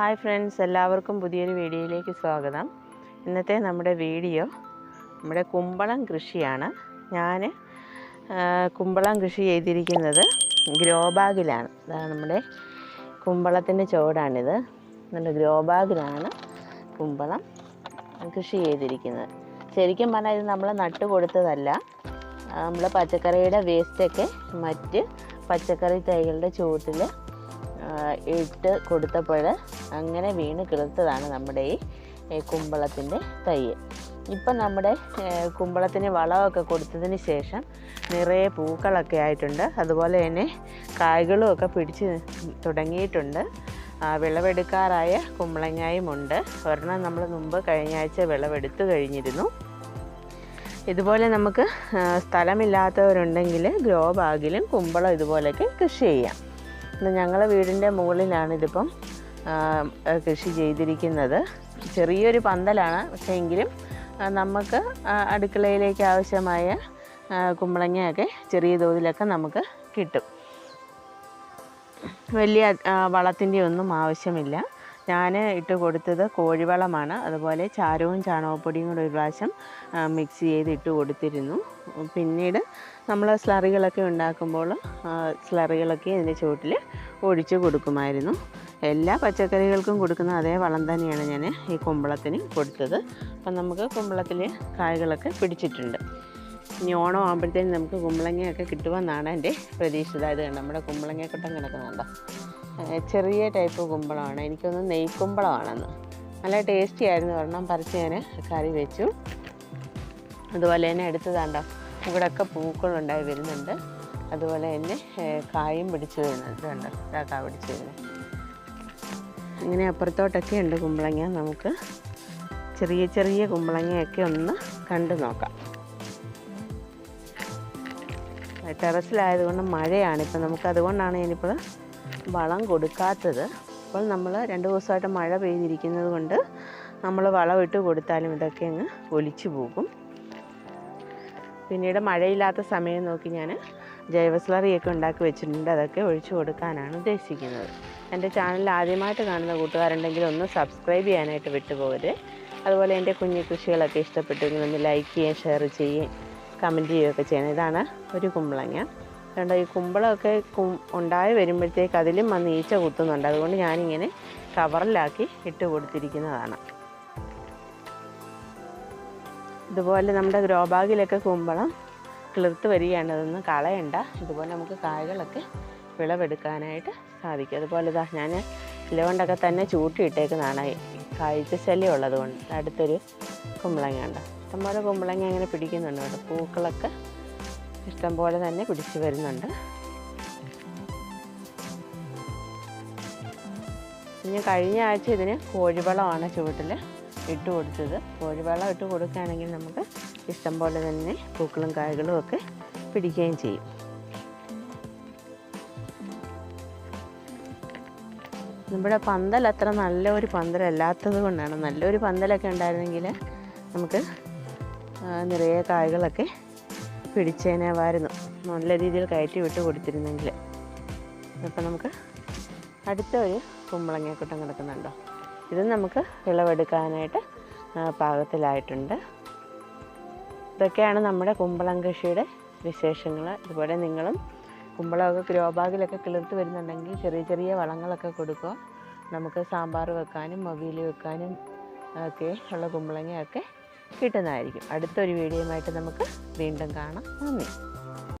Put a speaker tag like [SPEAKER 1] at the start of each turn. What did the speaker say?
[SPEAKER 1] Hi friends എല്ലാവർക്കും പുതിയൊരു വീഡിയോയിലേക്ക് സ്വാഗതം. ഇന്നത്തെ നമ്മുടെ വീഡിയോ നമ്മുടെ കുമ്പളം കൃഷിയാണ്. ഞാൻ കുമ്പളം കൃഷി ചെയ്തിരിക്കുന്നത് ഗ്രോ ബാഗിലാണ് അതാണ് നമ്മുടെ കുമ്പളത്തിന്റെ ചോടാണിത്. നമ്മുടെ ഗ്രോ ബാഗിലാണ് കുമ്പളം കൃഷി ചെയ്തിരിക്കുന്നത്. ശരിക്കും പറഞ്ഞാൽ ഇത് നമ്മൾ നട്ടു കൊടുത്തതല്ല. നമ്മൾ പച്ചക്കറിയുടെ വേസ്റ്റൊക്കെ മറ്റ് പച്ചക്കറി തൈകളുടെ ചുവട്ടിൽ ഇട്ട് കൊടുത്തപ്പോൾ അങ്ങനെ വീണ് കിളുത്തതാണ് നമ്മുടെ ഈ കുമ്പളത്തിന്റെ തൈ ഇപ്പം നമ്മുടെ കുമ്പളത്തിന് വളമൊക്കെ കൊടുത്തതിന് ശേഷം നിറയെ പൂക്കളൊക്കെ ആയിട്ടുണ്ട്. അതുപോലെ തന്നെ കായ്കളും ഒക്കെ പിടിച്ച് തുടങ്ങിയിട്ടുണ്ട്. വിളവെടുക്കാറായ കുമ്പളങ്ങായും ഉണ്ട്. ഒരെണ്ണം നമ്മൾ മുമ്പ് കഴിഞ്ഞ ആഴ്ച വിളവെടുത്തു കഴിഞ്ഞിരുന്നു. ഇതുപോലെ നമുക്ക് സ്ഥലമില്ലാത്തവരുണ്ടെങ്കിൽ ഗ്രോ ബാഗിലും കുമ്പളം ഇതുപോലെയൊക്കെ കൃഷി ചെയ്യാം. ഞങ്ങൾ വീടിന്റെ മുകളിലാണ് ഇതിപ്പം കൃഷി ചെയ്തിരിക്കുന്നത്. ചെറിയൊരു പന്തലാണ്. പക്ഷേ എങ്കിലും നമുക്ക് അടുക്കളയിലേക്ക് ആവശ്യമായ കുമ്പളങ്ങയൊക്കെ ചെറിയ തോതിലൊക്കെ നമുക്ക് കിട്ടും. വലിയ വളത്തിന്റെ ഒന്നും ആവശ്യമില്ല. ഞാൻ ഇട്ട് കൊടുത്തത് കോഴിവളമാണ്. അതുപോലെ ചാരവും ചാണകപ്പൊടിയും കൂടെ ഒരു പ്രാവശ്യം മിക്സ് ചെയ്ത് ഇട്ട് കൊടുത്തിരുന്നു. പിന്നീട് നമ്മൾ സ്ലറികളൊക്കെ ഉണ്ടാക്കുമ്പോൾ സ്ലറികളൊക്കെ ഇതിന്റെ ചുവട്ടിൽ ഒഴിച്ച് കൊടുക്കുമായിരുന്നു. എല്ലാ പച്ചക്കറികൾക്കും കൊടുക്കുന്ന അതേ വളം തന്നെയാണ് ഞാൻ ഈ കുമ്പളത്തിന് കൊടുത്തത്. അപ്പം നമുക്ക് കുമ്പളത്തിൽ കായ്കളൊക്കെ പിടിച്ചിട്ടുണ്ട്. ഇനി ഓണം ആകുമ്പോഴത്തേനും നമുക്ക് കുമ്പളങ്ങയൊക്കെ കിട്ടുമെന്നാണ് എന്റെ പ്രതീക്ഷ. അതായത് കണ്ടോ, നമ്മുടെ കുമ്പളങ്ങക്കൊട്ടം കിടക്കുന്നുണ്ടോ ചെറിയ ടൈപ്പ് കുമ്പളമാണ്. എനിക്കൊന്ന് നെയ്ക്കുമ്പളമാണെന്ന്. നല്ല ടേസ്റ്റി ആയിരുന്നു. ഒരെണ്ണം പറിച്ച് ഞാൻ കറി വെച്ചു. അതുപോലെ തന്നെ അടുത്ത് കണ്ടോ. ഇവിടെയൊക്കെ പൂക്കളുണ്ടായി വരുന്നുണ്ട്. അതുപോലെ തന്നെ കായും പിടിച്ച് വരുന്നുണ്ട്. കണ്ടോ? ഇതാ കാ പിടിച്ച് വരുന്നത് ഇങ്ങനെ അപ്പുറത്തോട്ടൊക്കെ ഉണ്ട് കുമ്പളങ്ങ. നമുക്ക് ചെറിയ ചെറിയ കുമ്പളങ്ങയൊക്കെ ഒന്ന് കണ്ടു നോക്കാം. ടെറസിലായതുകൊണ്ട് മഴയാണ്. ഇപ്പം നമുക്ക് അതുകൊണ്ടാണ് ഞാനിപ്പോൾ വളം കൊടുക്കാത്തത്. അപ്പോൾ നമ്മൾ രണ്ട് ദിവസമായിട്ട് മഴ പെയ്തിരിക്കുന്നത് കൊണ്ട് നമ്മൾ വളം ഇട്ട് കൊടുത്താലും ഇതൊക്കെ അങ്ങ് ഒലിച്ചു പോകും. പിന്നീട് മഴയില്ലാത്ത സമയം നോക്കി ഞാൻ ജൈവ സ്ലറിയൊക്കെ ഉണ്ടാക്കി വെച്ചിട്ടുണ്ട്. അതൊക്കെ ഒഴിച്ചു കൊടുക്കാനാണ് ഉദ്ദേശിക്കുന്നത്. എന്റെ ചാനൽ ആദ്യമായിട്ട് കാണുന്ന കൂട്ടുകാരുണ്ടെങ്കിൽ ഒന്ന് സബ്സ്ക്രൈബ് ചെയ്യാനായിട്ട് വിട്ടുപോകരുത്. അതുപോലെ എന്റെ കുഞ്ഞു കൃഷികളൊക്കെ ഇഷ്ടപ്പെട്ടെങ്കിൽ ഒന്ന് ലൈക്ക് ചെയ്യുകയും ഷെയർ ചെയ്യുകയും കമന്റ് ചെയ്യുകയൊക്കെ ചെയ്യണം. ഇതാണ് ഒരു കുമ്പളങ്ങ. അതുകൊണ്ട് ഈ കുമ്പളമൊക്കെ കും ഉണ്ടായി വരുമ്പോഴത്തേക്ക് അതിലും വന്ന് ഈച്ച കുത്തുന്നുണ്ട്. അതുകൊണ്ട് ഞാനിങ്ങനെ കവറിലാക്കി ഇട്ട് കൊടുത്തിരിക്കുന്നതാണ്. ഇതുപോലെ നമ്മുടെ ഗ്രോ ബാഗിലൊക്കെ കുമ്പളം കിളിർത്ത് വരികയാണ്. അതൊന്നും കളയണ്ട. ഇതുപോലെ നമുക്ക് കായകളൊക്കെ വിളവെടുക്കാനായിട്ട് സാധിക്കും. അതുപോലെ ഇതാ ഞാൻ ഇലകൊണ്ടൊക്കെ തന്നെ ചൂട്ടിയിട്ടേക്കുന്നതാണ്. കാഴ്ച ശല്യം ഉള്ളത് കൊണ്ട് അടുത്തൊരു കുമ്പളങ്ങ ഉണ്ട് ഇഷ്ടംപോലെ കുമ്പളങ്ങ അങ്ങനെ പിടിക്കുന്നുണ്ട് കേട്ടോ. പൂക്കളൊക്കെ ഇഷ്ടംപോലെ തന്നെ പിടിച്ചു വരുന്നുണ്ട്. പിന്നെ കഴിഞ്ഞ ആഴ്ച ഇതിന് കോഴിവളമാണ് ചുവട്ടിൽ ഇട്ട് കൊടുത്തത്. കോഴിവളം ഇട്ട് കൊടുക്കുകയാണെങ്കിൽ നമുക്ക് ഇഷ്ടം പോലെ തന്നെ പൂക്കളും കായകളും ഒക്കെ പിടിക്കുകയും ചെയ്യും. നമ്മുടെ പന്തൽ അത്ര നല്ലൊരു പന്തലല്ലാത്തത് കൊണ്ടാണ്. നല്ലൊരു പന്തലൊക്കെ ഉണ്ടായിരുന്നെങ്കിൽ നമുക്ക് നിറയെ കായകളൊക്കെ പിടിച്ചേനാവായിരുന്നു. നല്ല രീതിയിൽ കയറ്റി വിട്ട് കൊടുത്തിരുന്നെങ്കിൽ. അപ്പം നമുക്ക് അടുത്ത ഒരു കുമ്പളങ്ങയെക്കൂട്ടം കിടക്കുന്നുണ്ടോ? ഇത് നമുക്ക് വിളവെടുക്കാനായിട്ട് പാകത്തിലായിട്ടുണ്ട്. ഇതൊക്കെയാണ് നമ്മുടെ കുമ്പളം കൃഷിയുടെ വിശേഷങ്ങൾ. ഇതുപോലെ നിങ്ങളും കുമ്പളമൊക്കെ ഗ്രോബാഗിലൊക്കെ കിളിർത്ത് വരുന്നുണ്ടെങ്കിൽ ചെറിയ ചെറിയ വളങ്ങളൊക്കെ കൊടുക്കുക. നമുക്ക് സാമ്പാർ വെക്കാനും മൊബൈൽ വെക്കാനും ഒക്കെ ഉള്ള കുമ്പളങ്ങയൊക്കെ കിട്ടുന്നതായിരിക്കും. അടുത്തൊരു വീഡിയോയുമായിട്ട് നമുക്ക് വീണ്ടും കാണാം. നന്ദി.